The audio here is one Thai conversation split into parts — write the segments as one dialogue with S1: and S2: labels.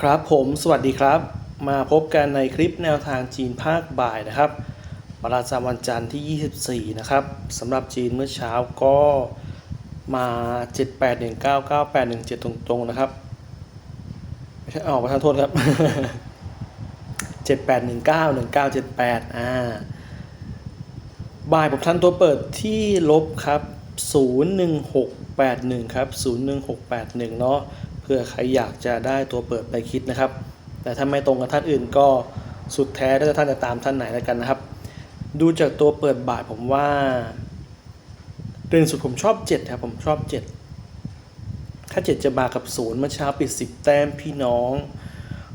S1: ครับผมสวัสดีครับ มาพบกันในคลิปแนวทางจีนภาคบ่ายนะครับ ประจำวันจันทร์ที่ 24 นะครับสำหรับจีนเมื่อเช้าก็มา 78199817 ตรงๆ นะครับไม่ใช่ออกประทานโทษครับ 78191978 อ่า บ่ายผมทันตัวเปิดที่ลบครับ 01681 ครับ 01681 เนาะื่อใครอยากจะได้ตัวเปิดไปคิดนะครับ แต่ถ้าไม่ตรงกับท่านอื่นก็สุดแท้ถ้าท่านจะตามท่านไหนแล้วกันนะครับ ดูจากตัวเปิดบ่ายผมว่าเด่นสุดผมชอบ7ครับผมชอบ 7 ถ้า 7 จะมากับ0เมื่อเช้าปิด 10 แต้มพี่น้อง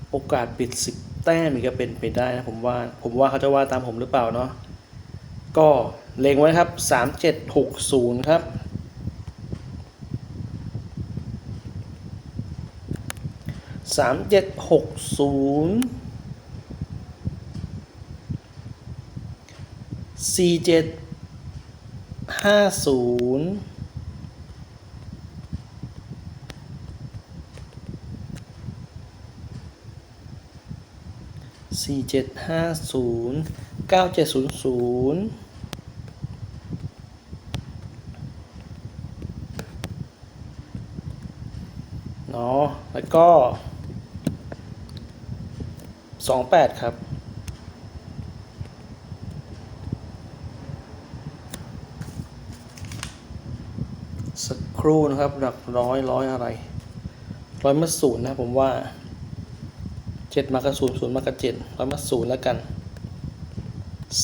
S1: โอกาสปิด 10 แต้มอีกก็เป็นไปได้นะผมว่าผมว่าเขาจะว่าตามผมหรือเปล่าเนาะก็เล็งไว้ครับ 3760 ครับ สามเจ็ดหกศูนย์สี่เจ็ดห้าศูนย์สี่เจ็ดห้าศูนย์เก้าเจ็ดศูนย์ศูนย์เนาะแล้วก็ สองแปดครับ สักครู่นะครับ หลักร้อยร้อยอะไร ร้อยมาศูนย์นะผมว่าเจ็ดมากับศูนย์ศูนย์มากับเจ็ดร้อยมาศูนย์แล้วกัน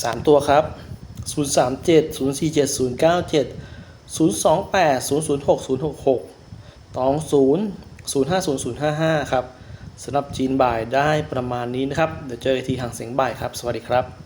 S1: สามตัวครับศูนย์สามเจ็ดศูนย์สี่เจ็ดศูนย์เก้าเจ็ดศูนย์สองแปดศูนย์ศูนย์หกศูนย์หกหกตองศูนย์ศูนย์ห้าศูนย์ศูนย์ห้าห้าครับ สำหรับจีนบ่ายได้ประมาณนี้นะครับ เดี๋ยวเจอกันทีห่างเสียงบ่ายครับ สวัสดีครับ